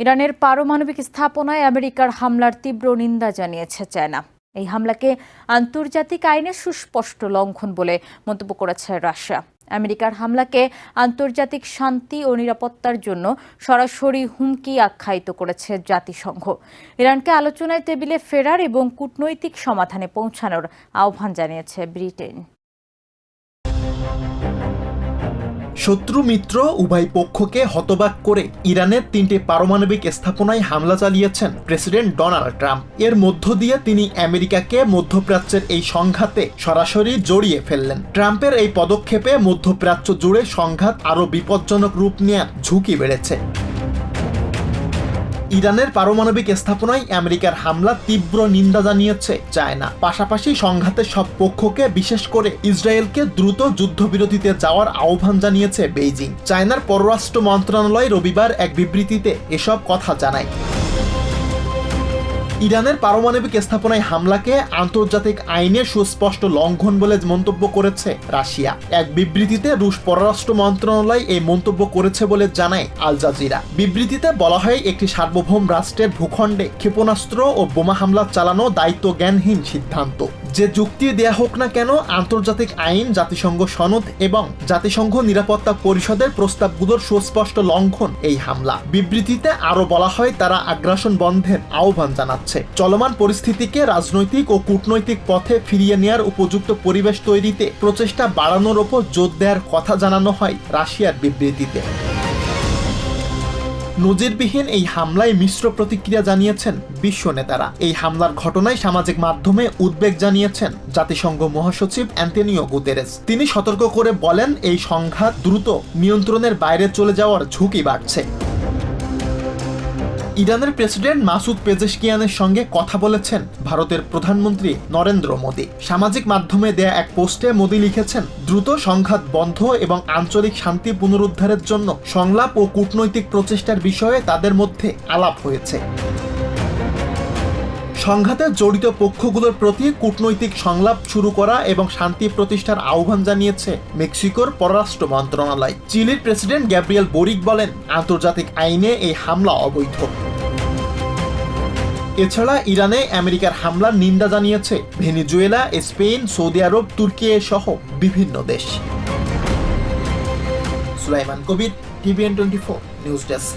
ইরানের পারমাণবিক স্থাপনায় আমেরিকার হামলার তীব্র নিন্দা জানিয়েছে চায়না। এই হামলাকে আন্তর্জাতিক আইনে সুস্পষ্ট লঙ্ঘন বলে মন্তব্য করেছে রাশিয়া। আমেরিকার হামলাকে আন্তর্জাতিক শান্তি ও নিরাপত্তার জন্য সরাসরি হুমকি আখ্যায়িত করেছে জাতিসংঘ। ইরানকে আলোচনায় টেবিলে ফেরার এবং কূটনৈতিক সমাধানে পৌঁছানোর আহ্বান জানিয়েছে ব্রিটেন। শত্রু মিত্র উভয় পক্ষকে হতবাক করে ইরানের তিনটি পারমাণবিক স্থাপনায় হামলা চালিয়েছেন প্রেসিডেন্ট ডোনাল্ড ট্রাম্প। এর মধ্য দিয়ে তিনি আমেরিকাকে মধ্যপ্রাচ্যের এই সংঘাতে সরাসরি জড়িয়ে ফেললেন। ট্রাম্পের এই পদক্ষেপে মধ্যপ্রাচ্য জুড়ে সংঘাত আরও বিপজ্জনক রূপ নেওয়ার ঝুঁকি বেড়েছে। ইরানের পারমাণবিক স্থাপনায় আমেরিকার হামলা তীব্র নিন্দা জানিয়েছে চায়না। পাশাপাশি সংঘাতের সব পক্ষকে, বিশেষ করে ইসরায়েলকে, দ্রুত যুদ্ধবিরতিতে যাওয়ার আহ্বান জানিয়েছে বেইজিং। চায়নার পররাষ্ট্র মন্ত্রণালয় রবিবার এক বিবৃতিতে এসব কথা জানায়। ইরানের পারমাণবিক স্থাপনায় হামলাকে আন্তর্জাতিক আইনে সুস্পষ্ট লঙ্ঘন বলে মন্তব্য করেছে রাশিয়া। এক বিবৃতিতে রুশ পররাষ্ট্র মন্ত্রণালয় এই মন্তব্য করেছে বলে জানায় আল জাজিরা। বিবৃতিতে বলা হয়, একটি সার্বভৌম রাষ্ট্রের ভূখণ্ডে ক্ষেপণাস্ত্র ও বোমা হামলা চালানো দায়িত্ব জ্ঞানহীন সিদ্ধান্ত। যে যুক্তি দেয়া হোক না কেন, আন্তর্জাতিক আইন, জাতিসংঘ সনদ এবং জাতিসংঘ নিরাপত্তা পরিষদের প্রস্তাবগুলোর সুস্পষ্ট লঙ্ঘন এই হামলা। বিবৃতিতে আরও বলা হয়, তারা আগ্রাসন বন্ধের আহ্বান জানাচ্ছে। চলমান পরিস্থিতিকে রাজনৈতিক ও কূটনৈতিক পথে ফিরিয়ে নেয়ার উপযুক্ত পরিবেশ তৈরিতে প্রচেষ্টা বাড়ানোর ওপর জোর দেওয়ার কথা জানানো হয় রাশিয়ার বিবৃতিতে। নজিরবিহীন এই হামলায় মিশ্র প্রতিক্রিয়া জানিয়েছেন বিশ্ব নেতারা। এই হামলার ঘটনায় সামাজিক মাধ্যমে উদ্বেগ জানিয়েছেন জাতিসংঘ মহাসচিব অ্যান্টনিও গুতেরেস। তিনি সতর্ক করে বলেন, এই সংঘাত দ্রুত নিয়ন্ত্রণের বাইরে চলে যাওয়ার ঝুঁকি বাড়ছে। ইরানের প্রেসিডেন্ট মাসুদ পেজেশকিয়ানের সঙ্গে কথা বলেছেন ভারতের প্রধানমন্ত্রী নরেন্দ্র মোদী। সামাজিক মাধ্যমে দেয়া এক পোস্টে মোদী লিখেছেন, দ্রুত সংঘাত বন্ধ এবং আঞ্চলিক শান্তি পুনরুদ্ধারের জন্য সংলাপ ও কূটনৈতিক প্রচেষ্টার বিষয়ে তাদের মধ্যে আলাপ হয়েছে। সংঘাতে জড়িত পক্ষগুলোর প্রতি কূটনৈতিক সংলাপ শুরু করা এবং শান্তি প্রতিষ্ঠার আহ্বান জানিয়েছে মেক্সিকোর পররাষ্ট্র মন্ত্রণালয়। চিলির প্রেসিডেন্ট গ্যাব্রিয়েল বোরিক বলেন, আন্তর্জাতিক আইনে এই হামলা অবৈধ। এছাড়া ইরানে আমেরিকার হামলার নিন্দা জানিয়েছে ভেনিজুয়েলা, স্পেন, সৌদি আরব, তুর্কি সহ বিভিন্ন দেশ। Sulaiman Kabir, TVN twenty four news desk.